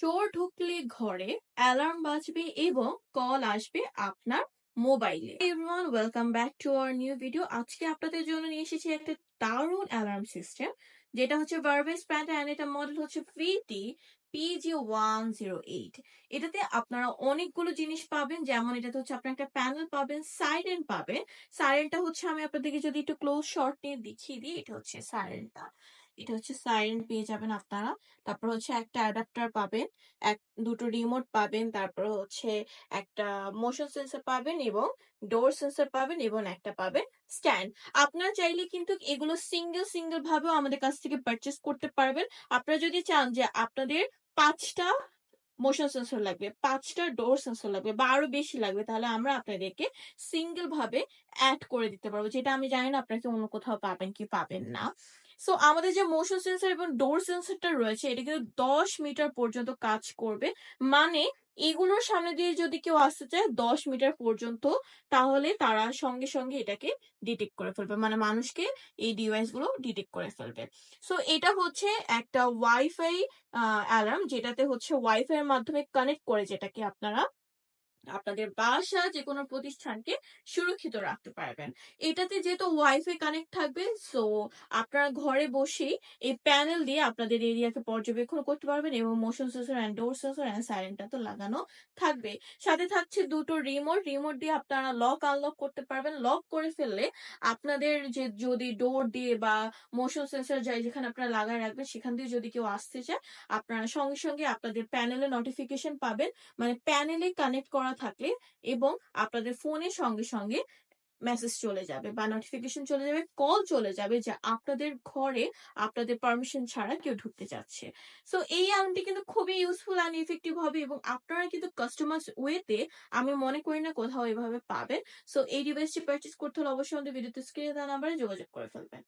চোর ঢুকলে ঘরে অ্যালার্ম বাজবে এবং কল আসবে আপনার মোবাইলে everyone welcome back to our new video আজকে আপনাদের জন্য নিয়ে এসেছি একটা দারুণ অ্যালার্ম সিস্টেম যেটা হচ্ছে ভার্ভেস প্যান্ট অ্যান্ড এটা মডেল হচ্ছে VT PG one zero eight এটাতে আপনারা অনেকগুলো জিনিস পাবেন, যেমন এটাতে হচ্ছে আপনার একটা প্যানেল পাবেন সাইরেন পাবেন। সাইরেনটা হচ্ছে আমি আপনাদেরকে যদি একটু ক্লোজ শর্ট নিয়ে দেখিয়ে দিই, এটা হচ্ছে সাইরেনটা এটা হচ্ছে সাইরেন পেয়ে যাবেন আপনারা। তারপর হচ্ছে একটা অ্যাডাপ্টার পাবেন, এক, দুটো রিমোট পাবেন, তারপর হচ্ছে একটা মোশন সেন্সর পাবেন এবং ডোর সেন্সর পাবেন এবং একটা পাবেন স্ট্যান্ড আপনারা চাইলে কিন্তু এগুলো সিঙ্গেল সিঙ্গেল ভাবেও আমাদের কাছ থেকে পারচেস করতে পারবেন। আপনারা যদি চান যে আপনাদের পাঁচটা মোশন সেন্সর লাগবে পাঁচটা ডোর সেন্সর লাগবে বা আরও বেশি লাগবে তাহলে আমরা আপনাদেরকে সিঙ্গেল ভাবে অ্যাড করে দিতে পারব। যেটা আমি জানি না আপনাকে অন্য কোথাও পাবেন কি পাবেন না। সো আমাদের যে মোশন সেন্সর এবং ডোর সেন্সরটা রয়েছে এটা কিন্তু দশ মিটার পর্যন্ত কাজ করবে। মানে এগুলোর সামনে দিয়ে যদি কেউ আসতে চায় দশ মিটার পর্যন্ত, তাহলে তারা সঙ্গে সঙ্গে এটাকে ডিটেক্ট করে ফেলবে। মানে মানুষকে এই ডিভাইসগুলো ডিটেক্ট করে ফেলবে। সো এটা হচ্ছে একটা ওয়াইফাই অ্যালার্ম যেটাতে হচ্ছে ওয়াইফাই এর মাধ্যমে কানেক্ট করে যেটাকে আপনারা আপনাদের বাসা যে কোনো প্রতিষ্ঠানকে সুরক্ষিত রাখতে পারবেন। এটাতে যেহেতু ওয়াইফাই কানেক্ট থাকবে সো আপনারা ঘরে বসেই এই প্যানেল দিয়ে আপনাদের এরিয়াকে পর্যবেক্ষণ করতে পারবেন এবং motion sensor and door sensor and সাইরেনটা তো লাগানো থাকবে। সাথে থাকছে দুটো রিমোট রিমোট দিয়ে আপনারা লক আনলক করতে পারবেন। লক করে ফেললে আপনাদের যে, যদি ডোর দিয়ে বা মোশন সেন্সর যায় যেখানে আপনারা লাগায় রাখবেন, সেখান দিয়ে যদি কেউ আসতে চায়, আপনারা সঙ্গে সঙ্গে আপনাদের প্যানেলে নোটিফিকেশন পাবেন। মানে প্যানেলে কানেক্ট করা থাকলে এবং আপনাদের ফোনের সঙ্গে সঙ্গে মেসেজ চলে যাবে বা নোটিফিকেশন চলে যাবে কল চলে যাবে যে আপনাদের ঘরে আপনাদের পারমিশন ছাড়া কেউ ঢুকতে যাচ্ছে সো এই অ্যালার্মটি কিন্তু খুবই ইউজফুল অ্যান্ড ইফেক্টিভ হবে এবং আপনারা কিন্তু কাস্টমাইজ ওয়েতে আমি মনে করি না কোথাও এভাবে পাবেন। সো এই ডিভাইসটি পারচেস করতে হলে অবশ্যই আমাদের ভিডিওতে স্ক্রিনে দেওয়া নাম্বারে যোগাযোগ করে ফেলবেন।